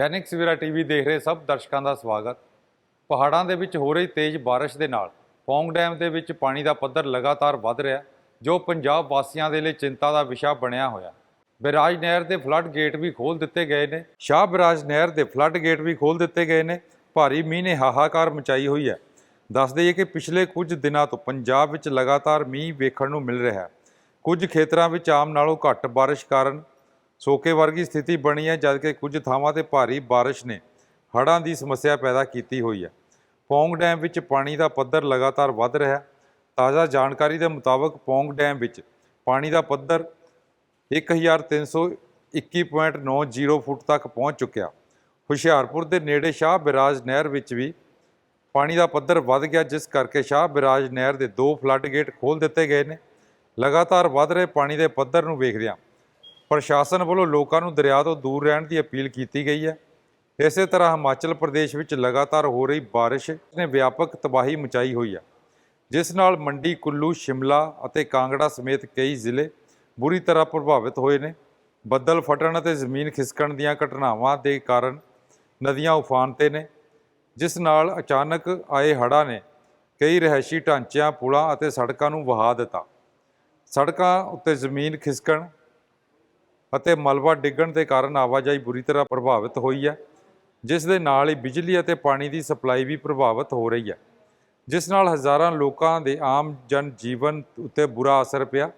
Dainik Savera TV ਦੇਖ ਰਹੇ ਸਭ ਦਰਸ਼ਕਾਂ ਦਾ ਸਵਾਗਤ। ਪਹਾੜਾਂ ਦੇ ਵਿੱਚ ਹੋ ਰਹੀ ਤੇਜ਼ ਬਾਰਿਸ਼ ਦੇ ਨਾਲ ਪੌਂਗ ਡੈਮ ਦੇ ਵਿੱਚ ਪਾਣੀ ਦਾ ਪੱਧਰ ਲਗਾਤਾਰ ਵੱਧ ਰਿਹਾ ਜੋ ਪੰਜਾਬ ਵਾਸੀਆਂ ਦੇ ਲਈ ਚਿੰਤਾ ਦਾ ਵਿਸ਼ਾ ਬਣਿਆ ਹੋਇਆ ਬਿਰਾਜ ਨਹਿਰ ਦੇ ਫਲੱਡ ਗੇਟ ਵੀ ਖੋਲ ਦਿੱਤੇ ਗਏ ਨੇ। ਸ਼ਾਹ ਬਿਰਾਜ ਨਹਿਰ ਦੇ ਫਲੱਡ ਗੇਟ ਵੀ ਖੋਲ ਦਿੱਤੇ ਗਏ ਨੇ। ਭਾਰੀ ਮੀਂਹ ਨੇ ਹਾਹਾਕਾਰ ਮਚਾਈ ਹੋਈ ਹੈ। ਦੱਸ ਦਈਏ ਕਿ ਪਿਛਲੇ ਕੁਝ ਦਿਨਾਂ ਤੋਂ ਪੰਜਾਬ ਵਿੱਚ ਲਗਾਤਾਰ ਮੀਂਹ ਵੇਖਣ ਨੂੰ ਮਿਲ ਰਿਹਾ ਹੈ। ਕੁਝ ਖੇਤਰਾਂ ਵਿੱਚ ਆਮ ਨਾਲੋਂ ਘੱਟ ਬਾਰਿਸ਼ ਕਾਰਨ ਸੋਕੇ ਵਰਗੀ ਸਥਿਤੀ ਬਣੀ ਹੈ, ਜਦਕਿ ਕੁਝ ਥਾਵਾਂ ਤੇ ਭਾਰੀ ਬਾਰਿਸ਼ ਨੇ ਹੜ੍ਹਾਂ ਦੀ ਸਮੱਸਿਆ ਪੈਦਾ ਕੀਤੀ ਹੋਈ ਹੈ। ਪੌਂਗ ਡੈਮ ਵਿੱਚ ਪਾਣੀ ਦਾ ਪੱਧਰ ਲਗਾਤਾਰ ਵੱਧ ਰਿਹਾ ਹੈ। ਤਾਜ਼ਾ ਜਾਣਕਾਰੀ ਦੇ ਮੁਤਾਬਕ ਪੌਂਗ ਡੈਮ ਵਿੱਚ ਪਾਣੀ ਦਾ ਪੱਧਰ 1321.90 ਫੁੱਟ ਤੱਕ ਪਹੁੰਚ ਚੁੱਕਿਆ। ਹੁਸ਼ਿਆਰਪੁਰ ਦੇ ਨੇੜੇ ਸ਼ਾਹ ਬਿਰਾਜ ਨਹਿਰ ਵਿੱਚ ਵੀ ਪਾਣੀ ਦਾ ਪੱਧਰ ਵੱਧ ਗਿਆ, ਜਿਸ ਕਰਕੇ ਸ਼ਾਹ ਬਿਰਾਜ ਨਹਿਰ ਦੇ ਦੋ ਫਲੱਡ ਗੇਟ ਖੋਲ ਦਿੱਤੇ ਗਏ ਨੇ। ਲਗਾਤਾਰ ਵੱਧ ਰਹੇ ਪਾਣੀ ਦੇ ਪੱਧਰ ਨੂੰ ਵੇਖਦਿਆਂ ਪ੍ਰਸ਼ਾਸਨ ਵੱਲੋਂ ਲੋਕਾਂ ਨੂੰ ਦਰਿਆ ਤੋਂ ਦੂਰ ਰਹਿਣ ਦੀ ਅਪੀਲ ਕੀਤੀ ਗਈ ਹੈ। ਇਸੇ ਤਰ੍ਹਾਂ ਹਿਮਾਚਲ ਪ੍ਰਦੇਸ਼ ਵਿੱਚ ਲਗਾਤਾਰ ਹੋ ਰਹੀ بارش ਨੇ ਵਿਆਪਕ ਤਬਾਹੀ ਮਚਾਈ ਹੋਈ ਹੈ। ਜਿਸ ਨਾਲ ਮੰਡੀ, ਕੁੱਲੂ, ਸ਼ਿਮਲਾ ਅਤੇ ਕਾਂਗੜਾ ਸਮੇਤ ਕਈ ਜ਼ਿਲ੍ਹੇ ਬੁਰੀ ਤਰ੍ਹਾਂ ਪ੍ਰਭਾਵਿਤ ਹੋਏ ਨੇ। ਬੱਦਲ ਫਟਣ ਅਤੇ ਜ਼ਮੀਨ ਖਿਸਕਣ ਦੀਆਂ ਘਟਨਾਵਾਂ ਦੇ ਕਾਰਨ ਨਦੀਆਂ ਉਫਾਨ ਤੇ ਨੇ। ਜਿਸ ਨਾਲ ਅਚਾਨਕ ਆਏ ਹੜ੍ਹਾਂ ਨੇ ਕਈ ਰਹਿਸ਼ੀ ਢਾਂਚਿਆਂ, ਪੁਲਾਂ ਅਤੇ ਸੜਕਾਂ ਨੂੰ ਵਹਾ ਦਿੱਤਾ। ਸੜਕਾਂ ਉੱਤੇ ਜ਼ਮੀਨ ਖਿਸਕਣ ਅਤੇ ਮਲਬਾ ਡਿੱਗਣ ਦੇ ਕਾਰਨ ਆਵਾਜਾਈ ਬੁਰੀ ਤਰ੍ਹਾਂ ਪ੍ਰਭਾਵਿਤ ਹੋਈ ਹੈ, ਜਿਸ ਦੇ ਨਾਲ ਹੀ ਬਿਜਲੀ ਅਤੇ ਪਾਣੀ ਦੀ ਸਪਲਾਈ ਵੀ ਪ੍ਰਭਾਵਿਤ ਹੋ ਰਹੀ ਹੈ। ਜਿਸ ਨਾਲ ਹਜ਼ਾਰਾਂ ਲੋਕਾਂ ਦੇ ਆਮ ਜਨ ਜੀਵਨ ਉੱਤੇ ਬੁਰਾ ਅਸਰ ਪਿਆ।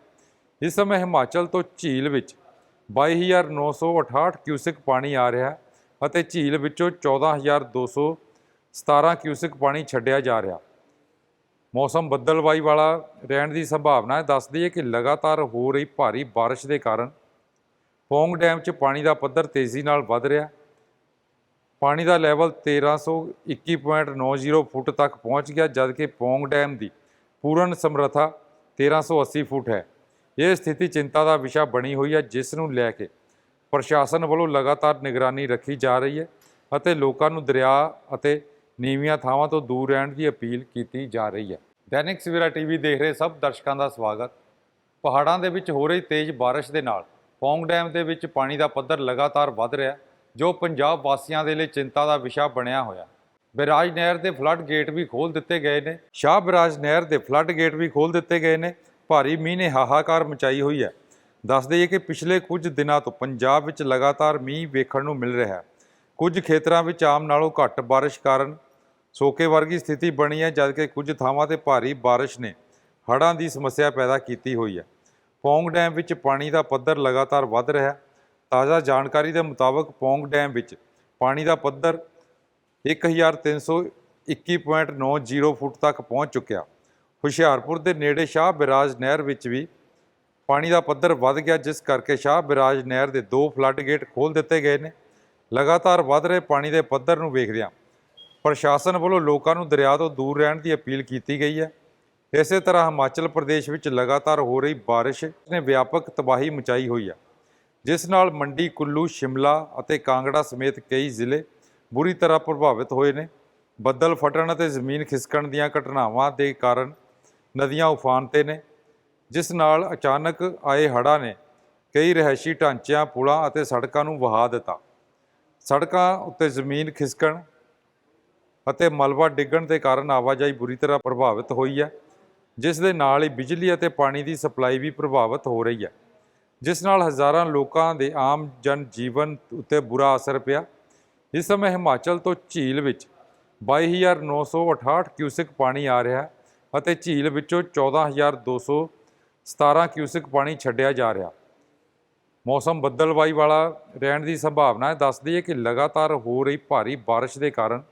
ਇਸ ਸਮੇਂ ਹਿਮਾਚਲ ਤੋਂ ਝੀਲ ਵਿੱਚ 22968 ਕਿਊਸਿਕ ਪਾਣੀ ਆ ਰਿਹਾ ਅਤੇ ਝੀਲ ਵਿੱਚੋਂ 14217 ਕਿਊਸਿਕ ਪਾਣੀ ਛੱਡਿਆ ਜਾ ਰਿਹਾ। ਮੌਸਮ ਬੱਦਲਵਾਈ ਵਾਲਾ ਰਹਿਣ ਦੀ ਸੰਭਾਵਨਾ ਹੈ ਦੱਸਦੀ ਹੈ ਕਿ ਲਗਾਤਾਰ ਹੋ ਰਹੀ ਭਾਰੀ ਬਾਰਿਸ਼ ਦੇ ਕਾਰਨ ਪੌਂਗ ਡੈਮ 'ਚ ਪਾਣੀ ਦਾ ਪੱਧਰ ਤੇਜ਼ੀ ਨਾਲ ਵੱਧ ਰਿਹਾ। ਪਾਣੀ ਦਾ ਲੈਵਲ 1321.90 ਫੁੱਟ ਤੱਕ ਪਹੁੰਚ ਗਿਆ, ਜਦਕਿ ਪੌਂਗ ਡੈਮ ਦੀ ਪੂਰਨ ਸਮਰੱਥਾ 1380 ਫੁੱਟ ਹੈ। ਇਹ ਸਥਿਤੀ ਚਿੰਤਾ ਦਾ ਵਿਸ਼ਾ ਬਣੀ ਹੋਈ ਹੈ, ਜਿਸ ਨੂੰ ਲੈ ਕੇ ਪ੍ਰਸ਼ਾਸਨ ਵੱਲੋਂ ਲਗਾਤਾਰ ਨਿਗਰਾਨੀ ਰੱਖੀ ਜਾ ਰਹੀ ਹੈ ਅਤੇ ਲੋਕਾਂ ਨੂੰ ਦਰਿਆ ਅਤੇ ਨੀਵੀਆਂ ਥਾਵਾਂ ਤੋਂ ਦੂਰ ਰਹਿਣ ਦੀ ਅਪੀਲ ਕੀਤੀ ਜਾ ਰਹੀ ਹੈ। ਦੈਨਿਕ ਸਵੇਰਾ ਟੀਵੀ ਦੇਖ ਰਹੇ ਸਭ ਦਰਸ਼ਕਾਂ ਦਾ ਸਵਾਗਤ। ਪਹਾੜਾਂ ਦੇ ਵਿੱਚ ਹੋ ਰਹੀ ਤੇਜ਼ ਬਾਰਿਸ਼ ਦੇ ਨਾਲ ਪੌਂਗ ਡੈਮ ਦੇ ਵਿੱਚ ਪਾਣੀ ਦਾ ਪੱਧਰ ਲਗਾਤਾਰ ਵੱਧ ਰਿਹਾ ਜੋ ਪੰਜਾਬ ਵਾਸੀਆਂ ਦੇ ਲਈ ਚਿੰਤਾ ਦਾ ਵਿਸ਼ਾ ਬਣਿਆ ਹੋਇਆ ਬਿਰਾਜ ਨਹਿਰ ਦੇ ਫਲੱਡ ਗੇਟ ਵੀ ਖੋਲ ਦਿੱਤੇ ਗਏ ਨੇ। ਸ਼ਾਹ ਬਿਰਾਜ ਨਹਿਰ ਦੇ ਫਲੱਡ ਗੇਟ ਵੀ ਖੋਲ ਦਿੱਤੇ ਗਏ ਨੇ। ਭਾਰੀ ਮੀਂਹ ਨੇ ਹਾਹਾਕਾਰ ਮਚਾਈ ਹੋਈ ਹੈ। ਦੱਸ ਦਈਏ ਕਿ ਪਿਛਲੇ ਕੁਝ ਦਿਨਾਂ ਤੋਂ ਪੰਜਾਬ ਵਿੱਚ ਲਗਾਤਾਰ ਮੀਂਹ ਵੇਖਣ ਨੂੰ ਮਿਲ ਰਿਹਾ ਹੈ। ਕੁਝ ਖੇਤਰਾਂ ਵਿੱਚ ਆਮ ਨਾਲੋਂ ਘੱਟ ਬਾਰਿਸ਼ ਕਾਰਨ ਸੋਕੇ ਵਰਗੀ ਸਥਿਤੀ ਬਣੀ ਹੈ, ਜਦਕਿ ਕੁਝ ਥਾਵਾਂ ਤੇ ਭਾਰੀ ਬਾਰਿਸ਼ ਨੇ ਹੜ੍ਹਾਂ ਦੀ ਸਮੱਸਿਆ ਪੈਦਾ ਕੀਤੀ ਹੋਈ ਹੈ। ਪੌਂਗ ਡੈਮ ਵਿੱਚ ਪਾਣੀ ਦਾ ਪੱਧਰ ਲਗਾਤਾਰ ਵੱਧ ਰਿਹਾ ਹੈ। ਤਾਜ਼ਾ ਜਾਣਕਾਰੀ ਦੇ ਮੁਤਾਬਕ ਪੌਂਗ ਡੈਮ ਵਿੱਚ ਪਾਣੀ ਦਾ ਪੱਧਰ 1321.90 ਫੁੱਟ ਤੱਕ ਪਹੁੰਚ ਚੁੱਕਿਆ। ਹੁਸ਼ਿਆਰਪੁਰ ਦੇ ਨੇੜੇ ਸ਼ਾਹ ਬਿਰਾਜ ਨਹਿਰ ਵਿੱਚ ਵੀ ਪਾਣੀ ਦਾ ਪੱਧਰ ਵੱਧ ਗਿਆ, ਜਿਸ ਕਰਕੇ ਸ਼ਾਹ ਬਿਰਾਜ ਨਹਿਰ ਦੇ ਦੋ ਫਲੱਡ ਗੇਟ ਖੋਲ ਦਿੱਤੇ ਗਏ ਨੇ। ਲਗਾਤਾਰ ਵੱਧ ਰਹੇ ਪਾਣੀ ਦੇ ਪੱਧਰ ਨੂੰ ਵੇਖਦਿਆਂ ਪ੍ਰਸ਼ਾਸਨ ਵੱਲੋਂ ਲੋਕਾਂ ਨੂੰ ਦਰਿਆ ਤੋਂ ਦੂਰ ਰਹਿਣ ਦੀ ਅਪੀਲ ਕੀਤੀ ਗਈ ਹੈ। ਇਸੇ ਤਰ੍ਹਾਂ ਹਿਮਾਚਲ ਪ੍ਰਦੇਸ਼ ਵਿੱਚ ਲਗਾਤਾਰ ਹੋ ਰਹੀ بارش ਨੇ ਵਿਆਪਕ ਤਬਾਹੀ ਮਚਾਈ ਹੋਈ ਹੈ ਜਿਸ ਨਾਲ ਮੰਡੀ, ਕੁੱਲੂ, ਸ਼ਿਮਲਾ ਅਤੇ ਕਾਂਗੜਾ ਸਮੇਤ ਕਈ ਜ਼ਿਲ੍ਹੇ ਬੁਰੀ ਤਰ੍ਹਾਂ ਪ੍ਰਭਾਵਿਤ ਹੋਏ ਨੇ। ਬੱਦਲ ਫਟਣ ਅਤੇ ਜ਼ਮੀਨ ਖਿਸਕਣ ਦੀਆਂ ਘਟਨਾਵਾਂ ਦੇ ਕਾਰਨ ਨਦੀਆਂ ਉਫਾਨ ਤੇ ਨੇ, ਜਿਸ ਨਾਲ ਅਚਾਨਕ ਆਏ ਹੜ੍ਹਾਂ ਨੇ ਕਈ ਰਹਿਸ਼ੀ ਢਾਂਚਿਆਂ, ਪੁਲਾਂ ਅਤੇ ਸੜਕਾਂ ਨੂੰ ਵਹਾ ਦਿੱਤਾ। ਸੜਕਾਂ ਉੱਤੇ ਜ਼ਮੀਨ ਖਿਸਕਣ ਅਤੇ ਮਲਬਾ ਡਿੱਗਣ ਦੇ ਕਾਰਨ ਆਵਾਜਾਈ ਬੁਰੀ ਤਰ੍ਹਾਂ ਪ੍ਰਭਾਵਿਤ ਹੋਈ ਹੈ ਜਿਸ ਦੇ ਨਾਲ ਹੀ ਬਿਜਲੀ ਅਤੇ ਪਾਣੀ ਦੀ ਸਪਲਾਈ ਵੀ ਪ੍ਰਭਾਵਿਤ ਹੋ ਰਹੀ ਹੈ। ਜਿਸ ਨਾਲ ਹਜ਼ਾਰਾਂ ਲੋਕਾਂ ਦੇ ਆਮ ਜਨ ਜੀਵਨ ਉੱਤੇ ਬੁਰਾ ਅਸਰ ਪਿਆ। ਇਸ ਸਮੇਂ ਹਿਮਾਚਲ ਤੋਂ ਝੀਲ ਵਿੱਚ 22968 ਕਿਊਸਿਕ ਪਾਣੀ ਆ ਰਿਹਾ ਅਤੇ ਝੀਲ ਵਿੱਚੋਂ 14217 ਕਿਊਸਿਕ ਪਾਣੀ ਛੱਡਿਆ ਜਾ ਰਿਹਾ। ਮੌਸਮ ਬੱਦਲਵਾਈ ਵਾਲਾ ਰਹਿਣ ਦੀ ਸੰਭਾਵਨਾ ਹੈ। ਦੱਸਦੀ ਹੈ ਕਿ ਲਗਾਤਾਰ ਹੋ ਰਹੀ ਭਾਰੀ ਬਾਰਿਸ਼ ਦੇ ਕਾਰਨ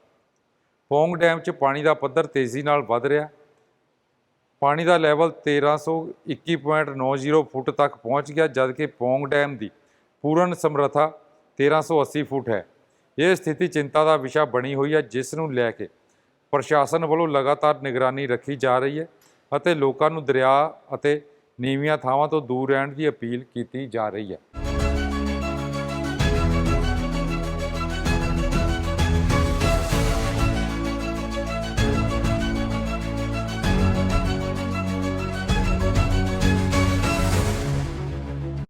ਪੌਂਗ ਡੈਮ 'ਚ ਪਾਣੀ ਦਾ ਪੱਧਰ ਤੇਜ਼ੀ ਨਾਲ ਵੱਧ ਰਿਹਾ ਪਾਣੀ ਦਾ ਲੈਵਲ 1321.90 ਫੁੱਟ ਤੱਕ ਪਹੁੰਚ ਗਿਆ ਜਦਕਿ ਪੌਂਗ ਡੈਮ ਦੀ ਪੂਰਨ ਸਮਰੱਥਾ 1380 ਫੁੱਟ ਹੈ। ਇਹ ਸਥਿਤੀ ਚਿੰਤਾ ਦਾ ਵਿਸ਼ਾ ਬਣੀ ਹੋਈ ਹੈ, ਜਿਸ ਨੂੰ ਲੈ ਕੇ ਪ੍ਰਸ਼ਾਸਨ ਵੱਲੋਂ ਲਗਾਤਾਰ ਨਿਗਰਾਨੀ ਰੱਖੀ ਜਾ ਰਹੀ ਹੈ ਅਤੇ ਲੋਕਾਂ ਨੂੰ ਦਰਿਆ ਅਤੇ ਨੀਵੀਆਂ ਥਾਵਾਂ ਤੋਂ ਦੂਰ ਰਹਿਣ ਦੀ ਅਪੀਲ ਕੀਤੀ ਜਾ ਰਹੀ ਹੈ।